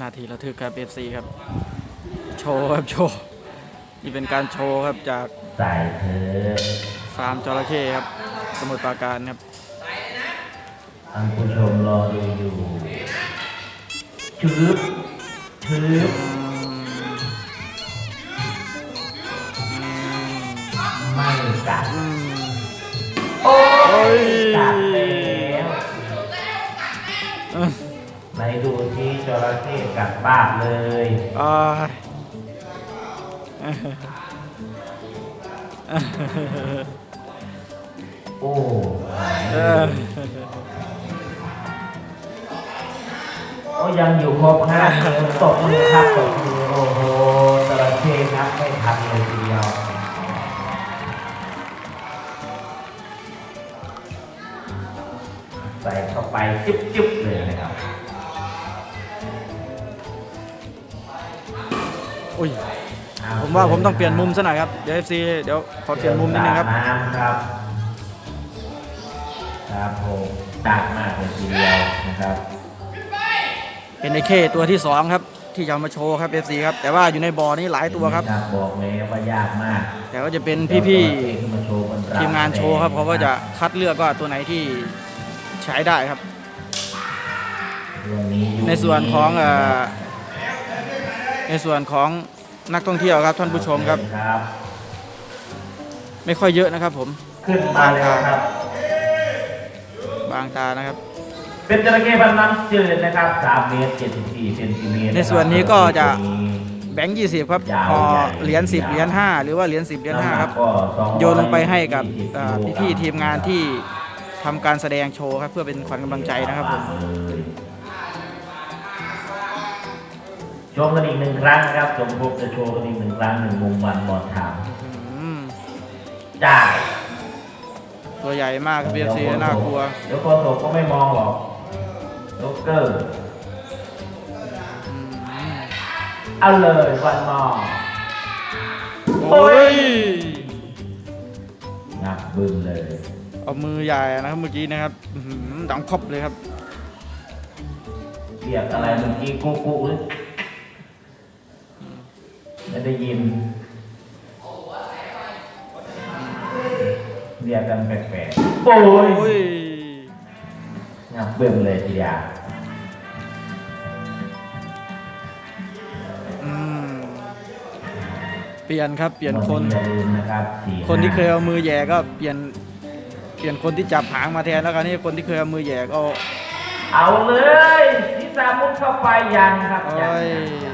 นาทีระทึกครับ FC ครับ โชว์ครับโชว์นี่เป็นการโชว์ครับจากใส่เธอฟาร์มจระเข้ครับ สมุทรปราการครับท่านผู้ชมรอดูอยู่ชืบชืบไม่กัดอืมโอ้โอ้ย ระเข้กัดปากเลยอ่าโอ้เออโอ้ยังอยู่ครบห้าเลยตกมือครับตกมือโอ้โหจระเข้ครับไม่ทันเลยทีเดียวใส่เข้าไปจุ๊บๆเลย อุ้ยผมว่าผมต้องเปลี่ยนมุมซะหน่อยครับ เดี๋ยว FC เดี๋ยวขอเปลี่ยนมุมนิดนึงครับน้ำครับครับผมดักมากเลยทีเดียวนะครับเป็นไอเคตัวที่สองครับ ที่จะเอามาโชว์ครับ FC ครับแต่ว่าอยู่ในบ่อนี้หลายตัวครับบอกเลยว่ายากมาก แต่ก็จะเป็นพี่ขึ้นมาโชว์บนๆทีมงานโชว์ครับเขาก็จะคัดเลือกว่าตัวไหนที่ใช้ได้ครับวันนี้อยู่ในส่วนของเอ่อ ในส่วนของนักท่องเที่ยวครับท่านผู้ชมครับครับไม่ค่อยเยอะนะครับ ผมขึ้นมาเลยครับ บางตานะครับ เป็นจระเข้พันน้ำจืดนะครับ3เมตร74เซนติเมตรในส่วนนี้ก็จะตัวนี้แบงค์ยี่สิบครับยาวพอใหญ่เหรียญสิบยาวเหรียญห้าหรือว่าเหรียญสิบเหรียญห้าครับำหนักก็220โยนลงไปให้กับเอ่อกิโลกรัพี่ๆทีมงานที่ทำการแสดงโชว์ครับ เพื่อเป็นขวัญกำลังใจนะครับผม ชมกันอีกหนึ่งครั้งนะครับสมภพจะโชว์กันอีกหนึ่งครั้งหนึ่งมุมวันบอลถามอืมจ่ายตัวใหญ่มากครับเบียซีน่ากลัว เดี๋ยวโคโตก็ไม่มองหรอกโจ๊กเกอร์อืมเอาเลยวันมองโอ้ยหนักบึ้มเลย เอามือใหญ่นะครับเมื่อกี้นะครับอื้อหือดังครอบเลยครับเรียกอะไรเมื่อกี้กุ๊กกุ๊กหรือ ไม่ได้ยิน เรียกกันแปลกๆ โอ้โอ้ยยหนักบึ้มเลยทีเดียวอืมเปลี่ยนครับเปลี่ยนคน อย่าลืมนะครับสี่คนที่เคยห้าเอามือแหย่ก็เปลี่ยนเปลี่ยนคนที่จับหางมาแทนแล้วกันนี่คนที่เคยเอามือแหย่ก็เอาเลยนิสามุดเข้าไปยังครับโอ้ยังยชื่อโอ้ยส่ง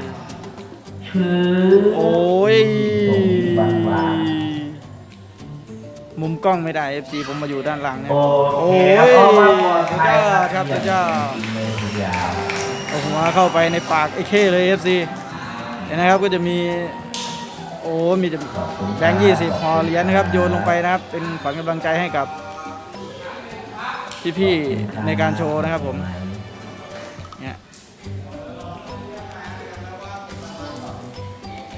บางวางมุมกล้องไม่ได้ FC ผมมาอยู่ด้านหลังเนี่ย โอโอ้เคยครับเพราะว่าปลอดสุดภัยยอดครับสุดยอดจริงๆเลยทีเดียวเอาหัวเข้าไปในปากไอ้เข้เลย FC เห็นนะครับก็จะมี โอ้ มีแต่แบงค์ยี่สิบห่อเหรียญนะครับ โยนลงไปนะครับ เป็นขวัญกำลังใจให้กับพี่ๆในการโชว์นะครับผม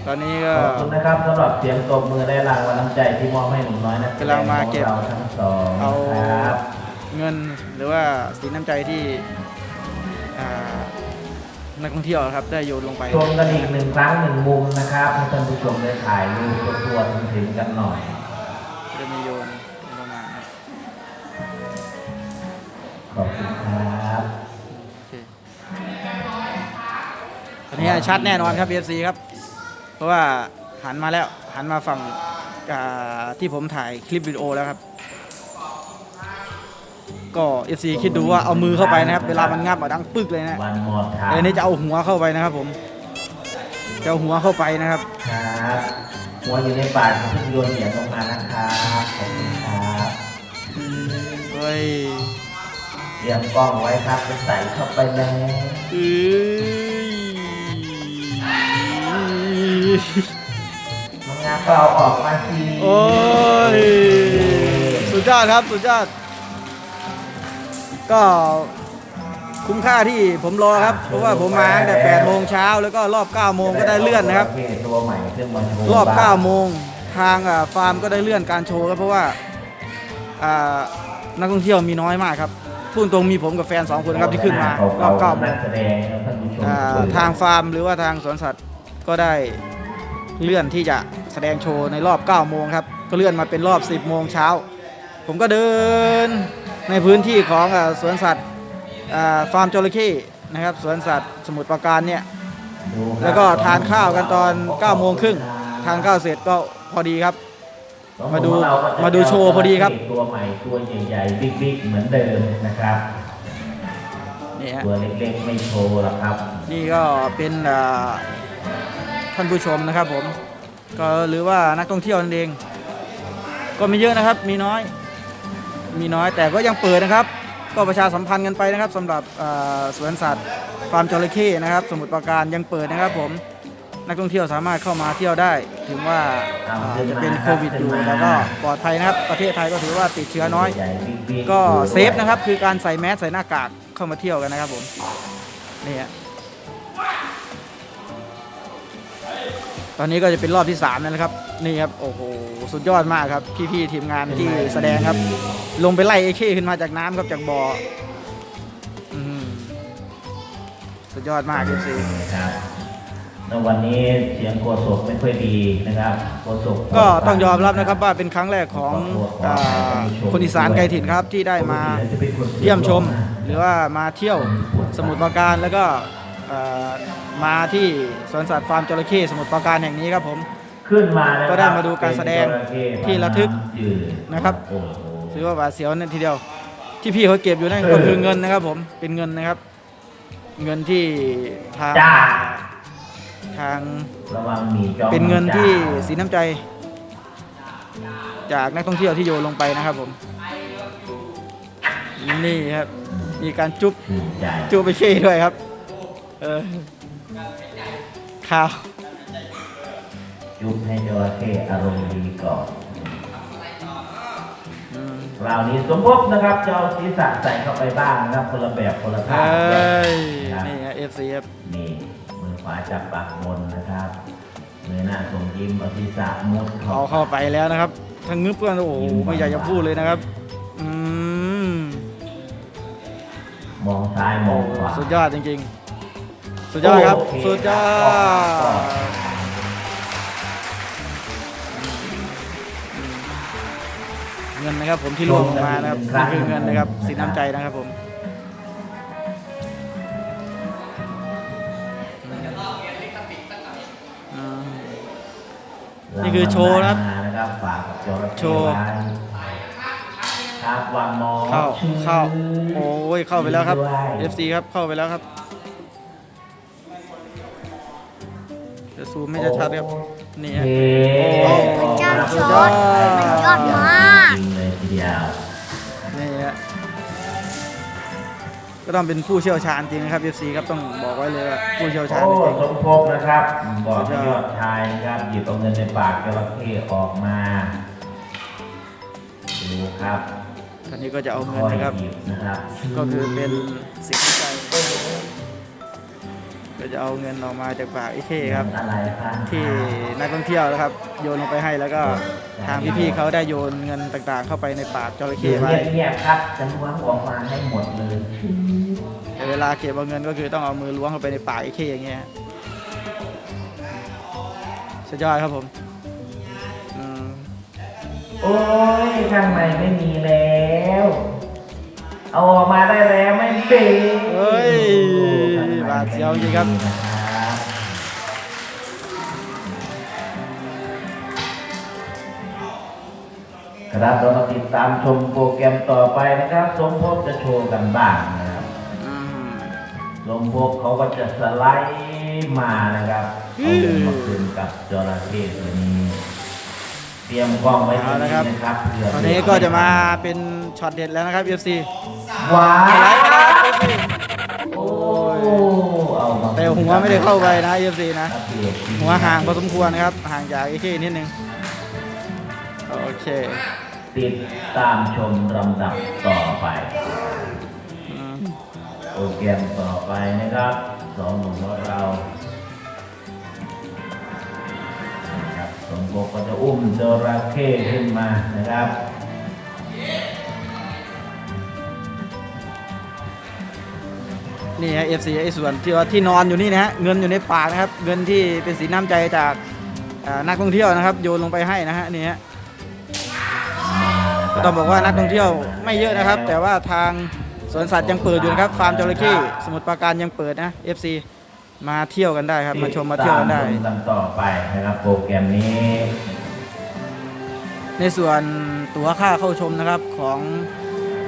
ตอนนี้ก็ขอบคุณนะครับสำหรับเสียงตบมือได้รางวัลน้ำใจที่มอบให้หนุ่มน้อยนะกำลังมาเก็บเราทั้งสองเอาครับเงินหรือว่าสินน้ำใจที่อ่านักท่องเที่ยวครับได้โยนลงไปชมกันอีกหนึ่งครั้งหนึ่งมุมนะครับให้ท่านผู้ชมได้ถ่ายรูปตัวๆถึงๆกันหน่อยจะมีโยนลงมาครับขอบคุณครับโอเคอันนี้ชัดแน่นอนครับ FC ครับ เพราะว่าหันมาแล้วหันมาฝั่งอ่าที่ผมถ่ายคลิปวิดีโอแล้วครับ ก็ FC คิดดูว่าเอามือเข้าไปนะครับ เวลามันงับอะดังปึ๊กเลยนะวันมอดถามแต่อันนี้จะเอาหัวเข้าไปนะครับผมจะเอาหัวเข้าไปนะครับครับหัวอยู่ในปากเพิ่งโยนเหรียญลงมานะครับขอบคุณครับเฮ้ยเตรียมกล้องไว้ครับจะใส่เข้าไปแล้วเอ้ ยน้องงานก็เอาออกมาสิโอ้ย สุดยอดครับสุดยอด ก็คุ้มค่าที่ผมรอครับ เพราะว่าผมมาตั้งแต่8โมงเช้าแล้วก็รอบ9โมงก็ได้เลื่อนนะครับ ตัวใหม่ขึ้นมาโชว์รอบบ้าง9โมงทางอ่าฟาร์มก็ได้เลื่อนการโชว์ครับเพราะว่าอ่านักท่องเที่ยวมีน้อยมากครับพูดตรงมีผมกับแฟนสองคนครับที่ขึ้นมารอบเก้าโมนังกแสดงท่านผู้ชมอ่าทางฟาร์มหรือว่าทางสวนสัตว์ก็ได้ เลื่อนที่จะแสดงโชว์ในรอบ 9 โมงครับ ก็เลื่อนมาเป็นรอบ 10 โมงเช้า ผมก็เดินในพื้นที่ของอ่าสวนสัตว์อ่าฟาร์มจระเข้นะครับสวนสัตว์สมุทรปราการเนี่ยดูครับแล้วก็ทานข้าวกันตอน 9 โมงครึ่งทานข้าวเสร็จก็พอดีครับ มาดูของเรก็จะมาดูโชว์พอดีครับตัวใหม่ตัวใหญ่ๆบิ๊กๆเหมือนเดิมนะครับนี่ฮะตัวเล็กๆไม่โชว์หรอกครับ นี่ก็เป็นอ่า ท่านผู้ชมนะครับผมก็หรือว่านักท่องเที่ยวนั่นเอง ก็ไม่เยอะนะครับมีน้อย มีน้อยแต่ก็ยังเปิดนะครับ ก็ประชาสัมพันธ์กันไปนะครับสำหรับสวนสัตว์ฟาร์มจระเข้นะครับ สมุทรปราการยังเปิดนะครับผมนักท่องเที่ยวสามารถเข้ามาเที่ยวได้ ถึงว่าจะเป็นโควิดอยู่แต่ก็ปลอดภัยนะครับ ประเทศไทยก็ถือว่าติดเชื้อน้อย ก็เซฟนะครับ คือการใส่แมสใส่หน้ากากเข้ามาเที่ยวกันนะครับผมนี่ฮะ ตอนนี้ก็จะเป็นรอบที่3แล้วนะครับ นี่ครับ โอ้โห สุดยอดมากครับ พี่ๆทีมงานที่แสดงครับ ลงไปไล่ไอ้เข้ขึ้นมาจากน้ำครับจากบ่ออืมสุดยอดมากครับสิครับแล้ววันนี้เสียงโกศกไม่ค่อยดีนะครับโกศกก็ต้องยอมรับนะครับว่าเป็นครั้งแรกของอาคนอีสานไกลถิ่นครับที่ได้มาเยี่ยมชม หรือว่ามาเที่ยวสมุทรปราการแล้วก็เอ่อ มาที่สวนสัตว์ฟาร์มจระเข้สมุทรปราการแห่งนี้ครับผมขึ้นมานะครับก็ได้มาดูการแสดงที่ระทึกจืดนะครับโอ้โหถือว่าหวาดเสียวนั่นทีเดียว ที่พี่เขาเก็บอยู่นั่นก็คือเงินนะครับ ผมเป็นเงินนะครับ เงินที่ทางจ้าทางระวังมีจ้องเป็นเงินที่จ้าสีน้ำใจ จากนักท่องเที่ยวที่โยนลงไปนะครับผมนี่ครับ มีการจุ๊บชื่นใจจูไปขี้ด้วยครับ เออข้าวจุ๊บให้จระเข้อารมณ์ดีก่อนอืมคราวนี้สมภพนะครับจะเอาศีรษะใส่เข้าไปบ้างนะครับคนละแบบคนละเอท่า้ยนะครับนี่เอฟซีครับนี่มือขวาจับปากบนนะครับมือหน้าส่งยิ้มเอาศีรษะมุดเอาเข้าไปแล้วนะครับทั้งงึบกันโอ้โหไม่อยากจะพูดเลยนะครับอืมมองซ้ายมองขวาสุดยอดจริงๆ สุดยอดครับโอเคสุดยอครับดเงินนะครับผมที่ร่วงลงมานะครับนี่คือเงินนะครับสินน้ำใจนะครับผมอืมนี่คือโชว์นะครับนะครับฝากกับจระเข้โชว์ไว้ครับวางมองเข้าชื่อเข้าโอ้ยเข้าไปแล้วครับด้วย FC ครับเข้าไปแล้วครับ จะซูมไม่ชัดๆครับนี่ฮะโอโอ้เคเจ้าสุโชดยอดดมันยอดมากจริงเลยทีเดียวนี่ฮะก็ต้องเป็นผู้เชี่ยวชาญจริงนะครับ FC ครับต้องบอกไว้เลยว่าผู้เชี่ยวชาญโอ้จริงสมภพนะครับบอกสุดยอดยอดชายนะครับหยิบเอาเงินในปากจระเข้ออกมาดูครับๆท่านนี้ก็จะเอาเงินค่อยนะครับหยิบนะครับ ก็คือเป็นสิ่งที่ใจ ก็จะเอาเงินออกมาจากปากไอ้เข้ครับอะไรครับ ที่นักท่องเที่ยวนะครับ โยนลงไปให้แล้วก็ทางพี่ๆเขาได้โยนเงินต่างๆ เข้าไปในปากจระเขีเข้ยนไว้เงียบๆครับจะล้วงออกมาให้หมดเลยแต่เวลาเก็บเอาเงินก็คือต้องเอามือล้วงเข้าไปในปากไอ้เข้อย่างเงี้ยสุดยอดครับผมอืมโอ้ยข้างในไม่มีแล้ว เอาออกมาได้แล้วไม่เป็นเฮ้ยบาด เสียวจริงครับนะครับครับเรามาติดตามชมโปรแกรมต่อไปนะครับ สมภพจะโชว์กันบ้างนะครับอืมสมภพเขาก็จะสไลด์มานะครับเอาเงินมาคืนกับจระเข้ตัวนี้เตรียมกล้องไว้ตรงนี้นะครับเผื่อตอนนี้ก็จะมาเป็นช็อตเด็ดแล้วนะครับ FC ว้าไหลไปแล้วครับ FC โอ้เอามา แต่หัวไม่ได้เข้าไปนะ FC นะอัปเดตหัวห่างพอสมควรนะครับ ห่างจากไอ้เข้นิดนึง โอเค ติดตามชมลำดับต่อไปอืมโปรแกรมต่อไปนะครับสองหนุ่มของเรานะครับสมภพก็จะอุ้มจระเข้ขึ้นมานะครับ นี่ฮะ FC ไอ้ส่วนที่ว่าที่นอนอยู่นี่นะฮะเงินอยู่ในปากนะครับ เงินที่เป็นสีน้ำใจจากอ่านักท่องเที่ยวนะครับ โยนลงไปให้นะฮะนี่ฮะต้องบอกว่านักท่องเที่ยวไม่เยอะนะครับ แต่ว่าทางสวนสัตว์ยังเปิดอยู่นะครับฟาร์มจระเข้สมุทรปราการยังเปิดนะ FC มาเที่ยวกันได้ครับมาชมมาเที่ยวกันได้ติตามชมกันต่อไปนะครับโปรแกรมนี้ ในส่วนตั๋วค่าเข้าชมนะครับของ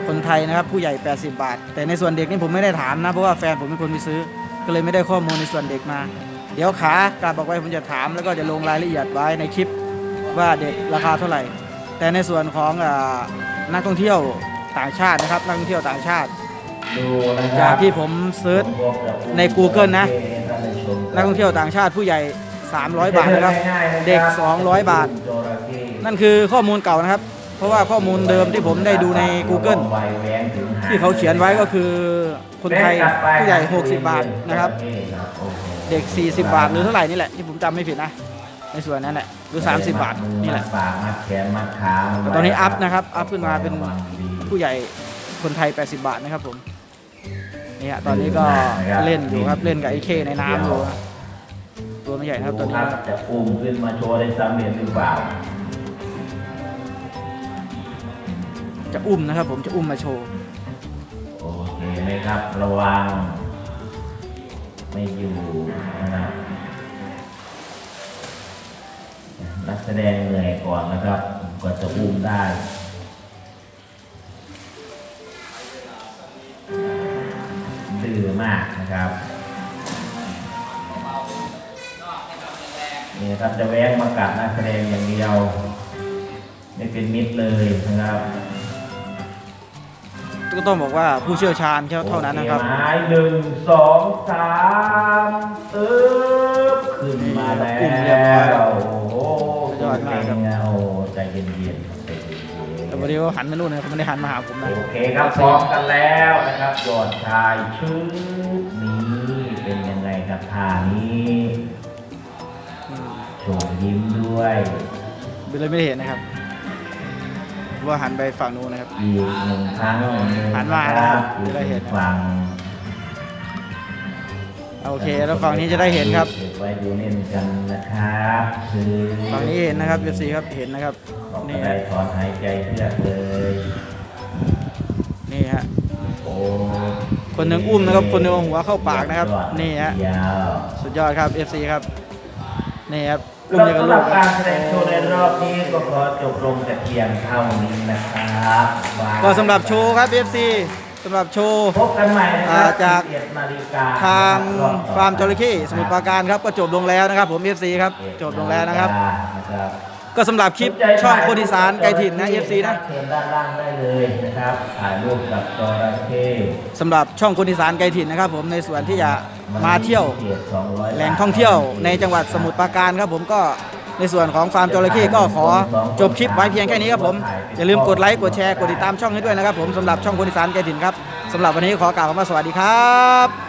คนไทยนะครับผู้ใหญ่ 80 บาท แต่ในส่วนเด็กนี่ผมไม่ได้ถามนะ เพราะว่าแฟนผมเป็นคนไปซื้อ ก็เลยไม่ได้ข้อมูลในส่วนเด็กมา เดี๋ยวขากลับบอกไว้ผมจะถามแล้วก็จะลงรายละเอียดไว้ในคลิปว่าเด็กราคาเท่าไหร่ แต่ในส่วนของอานักท่องเที่ยวต่างชาตินะครับนักท่องเที่ยวต่างชาติดูนะคจารักบที่ผมเซิร์ชใน Google นะ นักท่องเที่ยวต่างชาติผู้ใหญ่ 300 บาทนะครับ เด็ก 200 บาท นั่นคือข้อมูลเก่านะครับ เพราะว่าข้อมูลเดิมที่ผมได้ดูใน Google ที่เขาเขียนไว้ก็คือคนไทยผู้ใหญ่ 60 บาทนะครับ เด็ก 40 บาทหรือเท่าไหร่นี่แหละที่ผมจำไม่ผิดนะ ในส่วนนั้นแหละหรือ 30 บาทนี่แหละแต่ตอนนี้อัพนะครับอัพขึ้นมาเป็นผู้ใหญ่คนไทย 80 บาทนะครับผมนี่ฮะตอนนี้ก็เล่นอยู่ครับเล่นกับไอ้เคในน้ำอยู่ตัวไม่ใหญ่นะครับตัวนี้ครับจะอุ้มขึ้นมาโชว์ได้สำเร็จหรือเปล่า จะอุ้มนะครับผมจะอุ้มมาโชว์ โอเคไหมครับ ระวัง ไม่อยู่นะครับนักแสดงเหนื่อยก่อนนะครับกว่าจะอุ้มได้ดื้อมากนะครับนี่นะครับจะแว้งมากัดนักแสดงอย่างเดียว ไม่เป็นมิตรเลยนะครับ ก็ต้องบอกว่าผู้เชี่ยวชาญเท่านั้นนะครับโอเไม้หนึ่งสองสามตึ๊บขึ้นมาแล้วอุ้มเรียบร้อยแล้วโอ้โหสุดยอดมากครับเงโอ้ใจเย็นๆใจเย็นๆแต่วันนี้เขาหันมานู่นนะเขาไม่ได้หันมาหาผมนะโอเคครับพร้อมกันแล้วนะครับยอดชายชุดนี้เป็นยังไงครับท่านี้อืมโชว์ยิ้มด้วยเลยไม่ได้เห็นนะครับ ว่าหันไปฝั่งนู้นนะครับอีกหนึ่งครั้งหันมาแล้วจะได้เห็นฟังโอเค แล้วฝั่งนี้จะได้เห็นครับ เก็บไว้ดูเล่นกันนะครับคือฝั่งนี้เห็นนะครับเอฟซีครับเห็นนะครับ บอกนี่ได้ฮะถอนหายใจเพื่อกเลยนี่ฮะโอ้คนหนึ่งอุ้มนะครับ คนหนึ่งเอาหัวเข้าปากนะครับยอดนี่ฮะยาว สุดยอดครับ FC ครับ นี่ครับอุ้มแล้วยัง กับสำหลูรับกการแสดงโชว์ในรอบนี้ก็ขอจบลงแต่เพียงเท่านี้นะครับบ๊ายก็สำหรับโชว์ครับ FC สำหรับโชว์ พบกันใหม่นะคอ่ารับจาก 11นาฬิกาทางรอบต่อไปฟาร์มจระเข้สมุทรปราการครับก็จบลงแล้วนะครับ ผม FC ครับจบลงแล้วนะครับ นะครับ ก็สำหรับคลิปช่องโคดิสารไกลถิ่นนะ FC นะเชิญด้านล่างได้เลยนะครับถ่ายรูปกับจระเข้สำหรับช่องโคดิสารไกลถิ่นนะครับ ผมในส่วนที่จะ มาเที่ยวแหล่งท่องเที่ยวในจังหวัดสมุทรปราการครับผมก็ในส่วนของฟาร์มจระเข้ก็ขอจบคลิปไว้เพียงแค่นี้ครับผม อย่าลืมกดไลค์ กดแชร์ กดติดตามช่องให้ด้วยนะครับผมสำหรับช่องคนอีสานแกถิ่นครับสำหรับวันนี้ขอกล่าวคำว่าสวัสดีครับ